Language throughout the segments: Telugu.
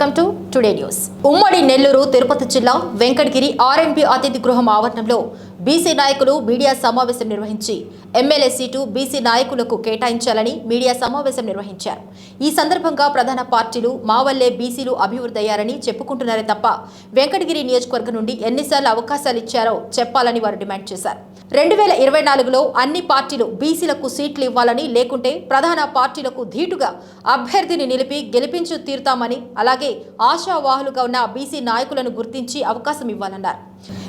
Welcome to today news. ఉమ్మడి నెల్లూరు తిరుపతి జిల్లా వెంకటగిరి ఆర్ఎన్బి అతిథి గృహం ఆవరణంలో బీసీ నాయకులు మీడియా సమావేశం నిర్వహించి ఎమ్మెల్యే సీటు బీసీ నాయకులకు కేటాయించాలని మీడియా సమావేశం నిర్వహించారు. ఈ సందర్భంగా ప్రధాన పార్టీలు మా వల్లే బీసీలు అభివృద్ధి అయ్యారని చెప్పుకుంటున్నారే తప్ప వెంకటగిరి నియోజకవర్గం నుండి ఎన్నిసార్లు అవకాశాలు ఇచ్చారో చెప్పాలని వారు డిమాండ్ చేశారు. రెండు వేల ఇరవై నాలుగులో అన్ని పార్టీలు బీసీలకు సీట్లు ఇవ్వాలని లేకుంటే ప్రధాన పార్టీలకు ధీటుగా అభ్యర్థిని నిలిపి గెలిపించు తీరుతామని అలాగే ఆశావాహులుగా ఉన్న బీసీ నాయకులను గుర్తించి అవకాశం ఇవ్వాలన్నారు.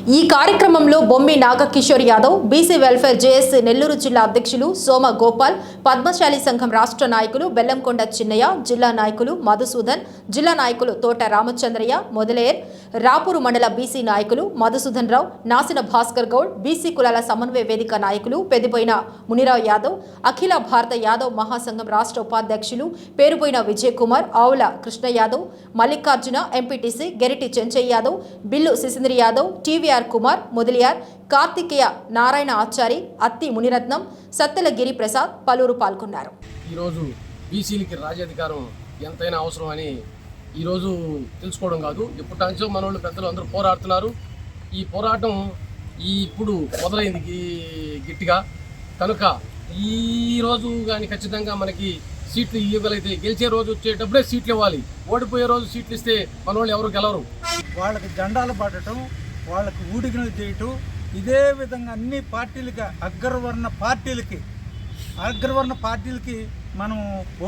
ఈ కార్యక్రమంలో Bommi Nagakishore Yadav BC welfare JSC Nellore జిల్లా అధ్యక్షులు సోమ గోపాల్ పద్మశాలి సంఘం రాష్ట్ర నాయకులు బెల్లంకొండ చిన్నయ్య జిల్లా నాయకులు మధుసూదన్ జిల్లా నాయకులు తోట రామచంద్రయ్య మొదలయ్యారు. రాపూరు మండల బీసీ నాయకులు మధుసూదన్ రావు నాసిన భాస్కర్ గౌడ్ బీసీ కులాల సమన్వయ వేదిక నాయకులు పెదిపోయిన మునిరావు యాదవ్ అఖిల భారత యాదవ్ మహాసంఘం రాష్ట్ర ఉపాధ్యక్షులు పేరుపోయిన విజయ్ కుమార్ ఆవుల కృష్ణ యాదవ్ మల్లికార్జున ఎంపీటీసీ గెరిటి చెంచయ్య యాదవ్ బిల్లు సిసింద్రి యాదవ్ టీవీఆర్ కుమార్ మొదలియార్ కార్తికేయ నారాయణ ఆచారి అత్తి మునిరత్నం సత్తెల గిరి ప్రసాద్ పలువురు పాల్గొన్నారు. ఈరోజు బీసీలకి రాజ్యాధికారం ఎంతైనా అవసరం అని ఈరోజు తెలుసుకోవడం కాదు. ఇప్పటి మన వాళ్ళు పెద్దలు అందరూ పోరాడుతున్నారు. ఈ పోరాటం ఈ ఇప్పుడు మొదలైంది గట్టిగా. కనుక ఈరోజు కానీ ఖచ్చితంగా మనకి సీట్లు ఇవ్వగలిగితే గెలిచే రోజు వచ్చేటప్పుడే సీట్లు ఇవ్వాలి. ఓడిపోయే రోజు సీట్లు ఇస్తే మన వాళ్ళు ఎవరు గెలవరు. వాళ్ళకి జెండాలు పడటం వాళ్ళకి ఊడిగలు చేయటం ఇదే విధంగా అన్ని పార్టీలకి అగ్రవర్ణ పార్టీలకి అగ్రవర్ణ పార్టీలకి మనం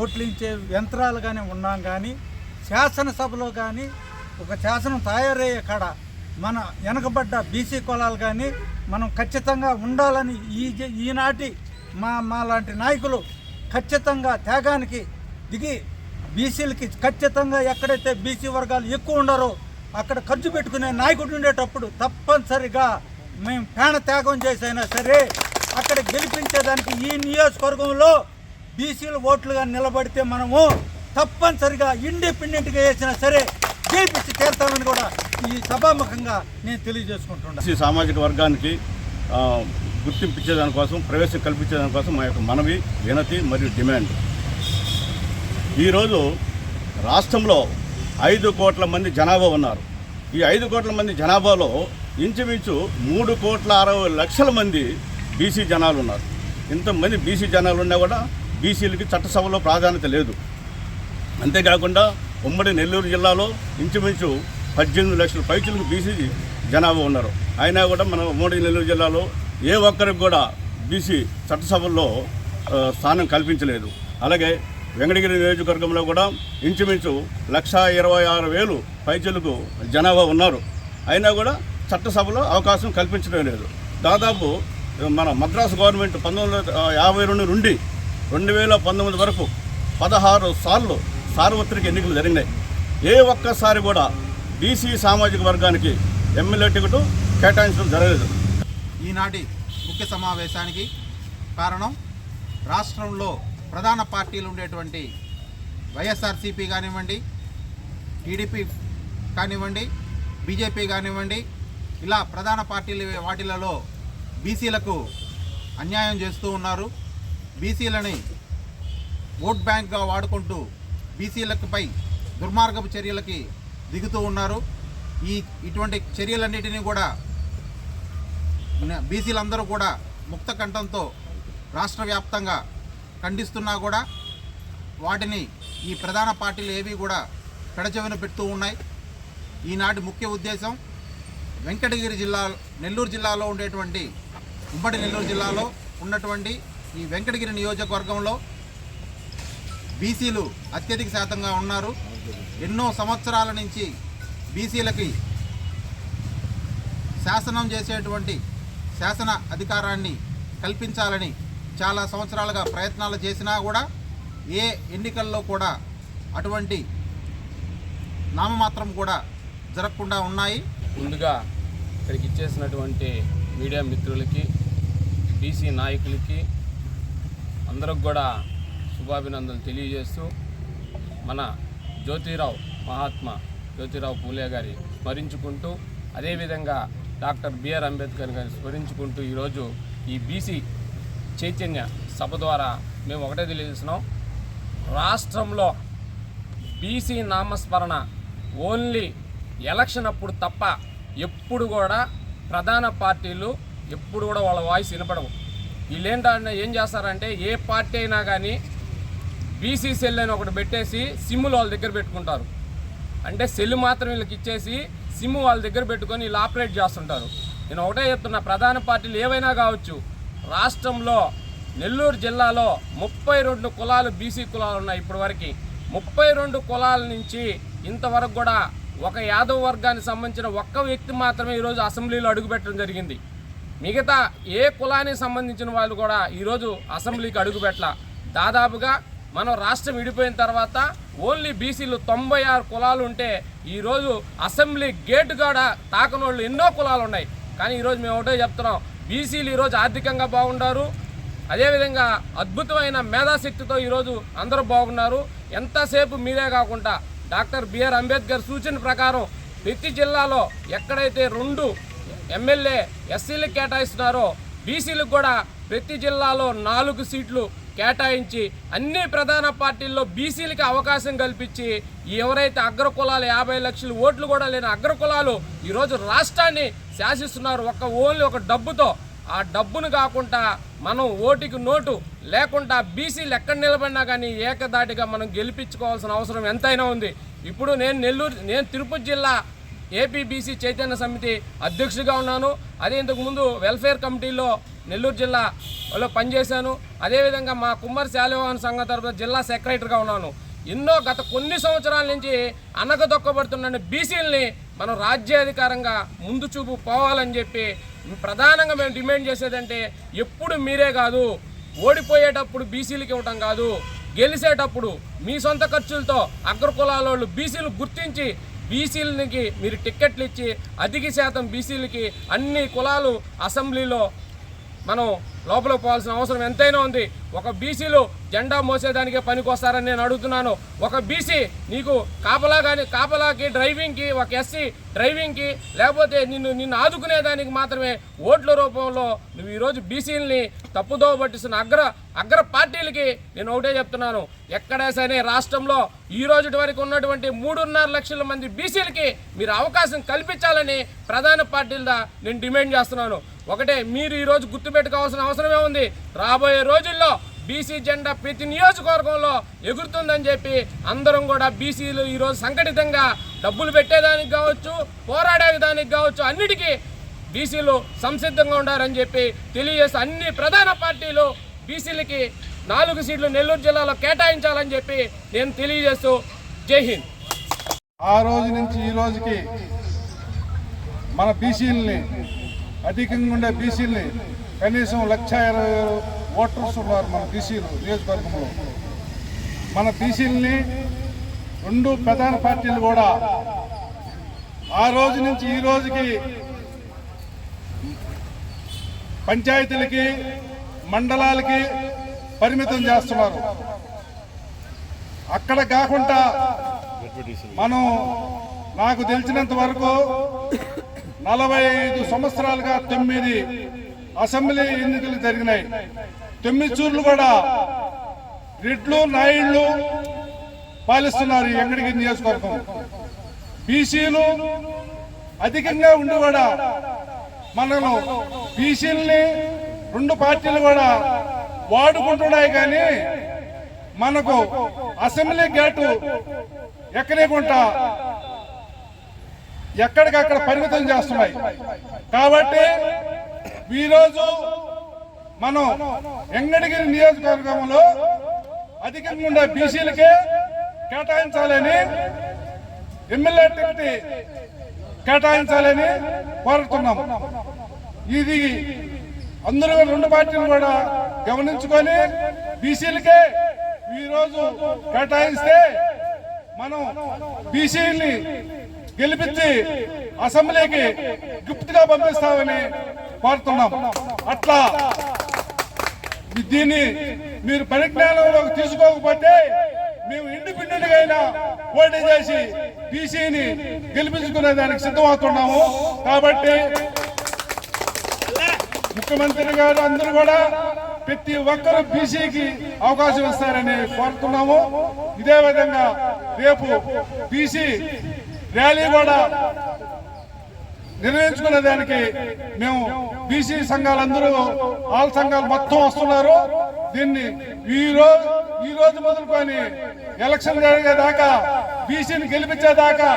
ఓట్లు ఇచ్చే యంత్రాలుగానే ఉన్నాం కానీ శాసనసభలో కానీ ఒక శాసనం తయారయ్యే కాడ మన వెనకబడ్డ బీసీ కులాలు కానీ మనం ఖచ్చితంగా ఉండాలని ఈ జ- ఈనాటి మా మా లాంటి నాయకులు ఖచ్చితంగా త్యాగానికి దిగి బీసీలకి ఖచ్చితంగా ఎక్కడైతే బీసీ వర్గాలు ఎక్కువ ఉండరో అక్కడ ఖర్చు పెట్టుకునే నాయకుడు ఉండేటప్పుడు తప్పనిసరిగా మేము ప్రాణ త్యాగం చేసైనా సరే అక్కడ గెలిపించేదానికి ఈ నియోజకవర్గంలో బీసీల ఓట్లుగా నిలబడితే మనము తప్పనిసరిగా ఇండిపెండెంట్గా వేసినా సరే గెలిపించి చేస్తామని కూడా ఈ సభాముఖంగా నేను తెలియజేసుకుంటున్నాను ఈ సామాజిక వర్గానికి గుర్తింపించేదానికోసం గుర్తింపు ఇచ్చేదానికోసం ప్రవేశం కల్పించేదానికోసం మా యొక్క మనవి వినతి మరియు డిమాండ్. ఈరోజు రాష్ట్రంలో ఐదు కోట్ల మంది జనాభా ఉన్నారు. ఈ ఐదు కోట్ల మంది జనాభాలో ఇంచుమించు మూడు కోట్ల అరవై లక్షల మంది బీసీ జనాలు ఉన్నారు. ఇంతమంది బీసీ జనాలు ఉన్నా కూడా బీసీలకి చట్టసభలో ప్రాధాన్యత లేదు. అంతేకాకుండా ఉమ్మడి నెల్లూరు జిల్లాలో ఇంచుమించు పద్దెనిమిది లక్షల పైచులకు బీసీ జనాభా ఉన్నారు. అయినా కూడా మన ఉమ్మడి నెల్లూరు జిల్లాలో ఏ ఒక్కరికి కూడా బీసీ చట్టసభల్లో స్థానం కల్పించలేదు. అలాగే వెంకటగిరి నియోజకవర్గంలో కూడా ఇంచుమించు లక్షా ఇరవై ఆరు వేలు పైచులకు జనాభా ఉన్నారు. అయినా కూడా చట్టసభలో అవకాశం కల్పించడం లేదు. దాదాపు మన మద్రాసు గవర్నమెంట్ పంతొమ్మిది వందల యాభై రెండు నుండి రెండు వేల పంతొమ్మిది వరకు పదహారు సార్లు సార్వత్రిక ఎన్నికలు జరిగినాయి. ఏ ఒక్కసారి కూడా బీసీ సామాజిక వర్గానికి ఎమ్మెల్యే టికెట్ కేటాయించడం జరగలేదు. ఈనాటి ముఖ్య సమావేశానికి కారణం రాష్ట్రంలో ప్రధాన పార్టీలు ఉండేటువంటి వైఎస్ఆర్సీపీ కానివ్వండి టీడీపీ కానివ్వండి బీజేపీ కానివ్వండి ఇలా ప్రధాన పార్టీలు వాటిలలో బీసీలకు అన్యాయం చేస్తూ ఉన్నారు. బీసీలని ఓట్ బ్యాంక్గా వాడుకుంటూ బీసీలపై దుర్మార్గపు చర్యలకి దిగుతూ ఉన్నారు. ఈ ఇటువంటి చర్యలన్నిటినీ కూడా బీసీలందరూ కూడా ముక్త కంఠంతో రాష్ట్ర వ్యాప్తంగా ఖండిస్తున్నా కూడా వాటిని ఈ ప్రధాన పార్టీలు ఏవి కూడా పెడచెవిన పెడుతూ ఉన్నాయి. ఈనాటి ముఖ్య ఉద్దేశం వెంకటగిరి జిల్లా నెల్లూరు జిల్లాలో ఉండేటువంటి ఉమ్మడి నెల్లూరు జిల్లాలో ఉన్నటువంటి ఈ వెంకటగిరి నియోజకవర్గంలో బీసీలు అత్యధిక శాతంగా ఉన్నారు. ఎన్నో సంవత్సరాల నుంచి బీసీలకి శాసనం చేసేటువంటి శాసన అధికారాన్ని కల్పించాలని చాలా సంవత్సరాలుగా ప్రయత్నాలు చేసినా కూడా ఏ ఎన్నికల్లో కూడా అటువంటి నామమాత్రం కూడా జరగకుండా ఉన్నాయి. ముందుగా ఇక్కడికి ఇచ్చేసినటువంటి మీడియా మిత్రులకి బీసీ నాయకులకి అందరికి కూడా శుభాభినందనలు తెలియజేస్తూ మన జ్యోతిరావు మహాత్మా జ్యోతిరావు పూలే గారి స్మరించుకుంటూ అదేవిధంగా డాక్టర్ బిఆర్ అంబేద్కర్ గారిని స్మరించుకుంటూ ఈరోజు ఈ బీసీ చైతన్య సభ ద్వారా మేము ఒకటే తెలియజేస్తున్నాం. రాష్ట్రంలో బీసీ నామస్మరణ ఓన్లీ ఎలక్షన్ అప్పుడు తప్ప ఎప్పుడు కూడా ప్రధాన పార్టీలు ఎప్పుడు కూడా వాళ్ళ వాయిస్ వినపడవు. వీళ్ళు ఏం చేస్తారంటే ఏ పార్టీ అయినా కానీ బీసీ సెల్ అని ఒకటి పెట్టేసి సిమ్ములు వాళ్ళ దగ్గర పెట్టుకుంటారు. అంటే సెల్ మాత్రం వీళ్ళకి ఇచ్చేసి సిమ్ వాళ్ళ దగ్గర పెట్టుకొని వీళ్ళు ఆపరేట్ చేస్తుంటారు. నేను ఒకటే చెప్తున్నా ప్రధాన పార్టీలు ఏవైనా కావచ్చు రాష్ట్రంలో నెల్లూరు జిల్లాలో ముప్పై రెండు కులాలు బీసీ కులాలు ఉన్నాయి ఇప్పటివరకు. ముప్పై రెండు కులాల నుంచి ఇంతవరకు కూడా ఒక యాదవ వర్గానికి సంబంధించిన ఒక్క వ్యక్తి మాత్రమే ఈరోజు అసెంబ్లీలో అడుగుపెట్టడం జరిగింది. మిగతా ఏ కులానికి సంబంధించిన వాళ్ళు కూడా ఈరోజు అసెంబ్లీకి అడుగుపెట్టల దాదాపుగా మనం రాష్ట్రం విడిపోయిన తర్వాత ఓన్లీ బీసీలు తొంభై ఆరు కులాలు ఉంటే ఈరోజు అసెంబ్లీ గేటు కాడ తాకనోళ్ళు ఎన్నో కులాలు ఉన్నాయి. కానీ ఈరోజు మేము ఒకటే చెప్తున్నాం. బీసీలు ఈరోజు ఆర్థికంగా బాగుండారు. అదేవిధంగా అద్భుతమైన మేధాశక్తితో ఈరోజు అందరూ బాగున్నారు. ఎంతసేపు మీరే కాకుండా డాక్టర్ బిఆర్ అంబేద్కర్ సూచన ప్రకారం ప్రతి జిల్లాలో ఎక్కడైతే రెండు ఎమ్మెల్యే ఎస్సీలకు కేటాయిస్తున్నారో బీసీలకు కూడా ప్రతి జిల్లాలో నాలుగు సీట్లు కేటాయించి అన్ని ప్రధాన పార్టీల్లో బీసీలకి అవకాశం కల్పించి ఎవరైతే అగ్ర కులాలు యాభై లక్షల ఓట్లు కూడా లేని అగ్ర కులాలు ఈరోజు రాష్ట్రాన్ని శాసిస్తున్నారు ఒక ఓన్లీ ఒక డబ్బుతో. ఆ డబ్బును కాకుండా మనం ఓటుకి నోటు లేకుండా బీసీలు ఎక్కడ నిలబడినా కానీ ఏకదాటిగా మనం గెలిపించుకోవాల్సిన అవసరం ఎంతైనా ఉంది. ఇప్పుడు నేను నెల్లూరు నేను తిరుపతి జిల్లా ఏపీబీసీ చైతన్య సమితి అధ్యక్షుడిగా ఉన్నాను. అదే ఇంతకుముందు వెల్ఫేర్ కమిటీలో నెల్లూరు జిల్లాలో పనిచేశాను. అదేవిధంగా మా కుమ్మరి శాలివాహన సంఘం తరఫున జిల్లా సెక్రటరీగా ఉన్నాను. ఎన్నో గత కొన్ని సంవత్సరాల నుంచి అనగదొక్కబడుతున్న బీసీలని మనం రాజ్యాధికారంగా ముందు చూపు పోవాలని చెప్పి ప్రధానంగా మేము డిమాండ్ చేసేదంటే ఎప్పుడు మీరే కాదు ఓడిపోయేటప్పుడు బీసీలకి ఇవ్వటం కాదు గెలిచేటప్పుడు మీ సొంత ఖర్చులతో అగ్ర వాళ్ళు బీసీలు గుర్తించి బీసీలకి మీరు టిక్కెట్లు ఇచ్చి అధిక శాతం బీసీలకి అన్ని కులాలు అసెంబ్లీలో మనం లోపల పోవాల్సిన అవసరం ఎంతైనా ఉంది. ఒక బీసీలు జెండా మోసేదానికే పనికొస్తారని నేను అడుగుతున్నాను. ఒక బీసీ నీకు కాపలా కానీ కాపలాకి డ్రైవింగ్కి ఒక ఎస్సీ డ్రైవింగ్కి లేకపోతే నిన్ను నిన్ను ఆదుకునేదానికి మాత్రమే ఓట్ల రూపంలో నువ్వు ఈరోజు బీసీలని తప్పుదోవ పట్టిస్తున్న అగ్ర అగ్ర పార్టీలకి నేను ఒకటే చెప్తున్నాను. ఎక్కడా సరే రాష్ట్రంలో ఈ రోజు వరకు ఉన్నటువంటి మూడున్నర లక్షల మంది బీసీలకి మీరు అవకాశం కల్పించాలని ప్రధాన పార్టీల నేను డిమాండ్ చేస్తున్నాను. ఒకటే మీరు ఈరోజు గుర్తుపెట్టుకోవాల్సిన అవసరమే ఉంది రాబోయే రోజుల్లో బీసీ జెండా ప్రతి నియోజకవర్గంలో ఎగురుతుందని చెప్పి అందరం కూడా బీసీలు ఈరోజు సంఘటితంగా డబ్బులు పెట్టేదానికి కావచ్చు పోరాడేదానికి కావచ్చు అన్నిటికీ బీసీలు సంసిద్ధంగా ఉండాలని చెప్పి తెలియజేస్తూ అన్ని ప్రధాన పార్టీలు బీసీలకి నాలుగు సీట్లు నెల్లూరు జిల్లాలో కేటాయించాలని చెప్పి నేను తెలియజేస్తూ జై హింద్. ఆ రోజు నుంచి ఈ రోజుకి మన బీసీలని అధికంగా ఉండే బీసీలని కనీసం లక్ష ఇరవై ఓటర్స్ ఉన్నారు మన బీసీలు నియోజకవర్గంలో. మన బీసీలని రెండు ప్రధాన పార్టీలు కూడా ఆ రోజు నుంచి ఈ రోజుకి పంచాయతీలకి మండలాలకి పరిమితం చేస్తున్నారు. అక్కడ కాకుండా మనం నాకు తెలిసినంత వరకు నలభై ఐదు సంవత్సరాలుగా తొమ్మిది అసెంబ్లీ ఎన్నికలు జరిగినాయి. తొమ్మిది చూర్లు కూడా రెడ్లు నాయుళ్ళు పాలిస్తున్నారు ఈ వెంకటగిరి నియోజకవర్గం. బీసీలు అధికంగా ఉండి కూడా మనను బీసీల్ని రెండు పార్టీలు కూడా వాడుకుంటున్నాయి కానీ మనకు అసెంబ్లీ గేటు ఎక్కలేకుండా ఎక్కడికక్కడ పరిమితం చేస్తున్నాయి. కాబట్టి ఈరోజు మనం ఎంగడిగిరి నియోజకవర్గంలో అధికంగా ఉండే బీసీలకే కేటాయించాలని ఎమ్మెల్యే టికెట్ కేటాయించాలని కోరుతున్నాం. ఇది అందరూ రెండు పార్టీలు కూడా గమనించుకొని బీసీలకే ఈరోజు కేటాయిస్తే మనం బీసీని గెలిపించి అసెంబ్లీకి గిఫ్ట్గా పంపిస్తామని కోరుతున్నాం. అట్లా దీన్ని మీరు పరిజ్ఞానంలోకి తీసుకోకపోతే మేము ఇండిపెండెంట్గా అయినా పోటీ చేసి బీసీని గెలిపించుకునే దానికి సిద్ధమవుతున్నాము. కాబట్టి ముఖ్యమంత్రి గారు అందరూ కూడా ప్రతి ఒక్కరు బీసీకి అవకాశం ఇస్తారని కోరుతున్నాము. ఇదే విధంగా రేపు బీసీ ర్యాలీ కూడా నిర్వహించుకునే దానికి మేము బీసీ సంఘాలందరూ ఆల్ సంఘాలు మొత్తం వస్తున్నారు. దీన్ని ఈ రోజు ఈ రోజు మొదలుకొని ఎలక్షన్ జరిగేదాకా బీసీని గెలిపించేదాకా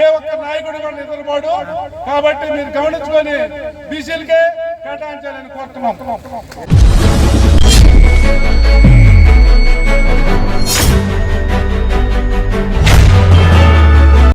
ఏ ఒక్క నాయకుడు కూడా నిద్రపోడు. కాబట్టి మీరు గమనించుకొని బీసీలకే కేటాయించాలని కోరుతున్నాం.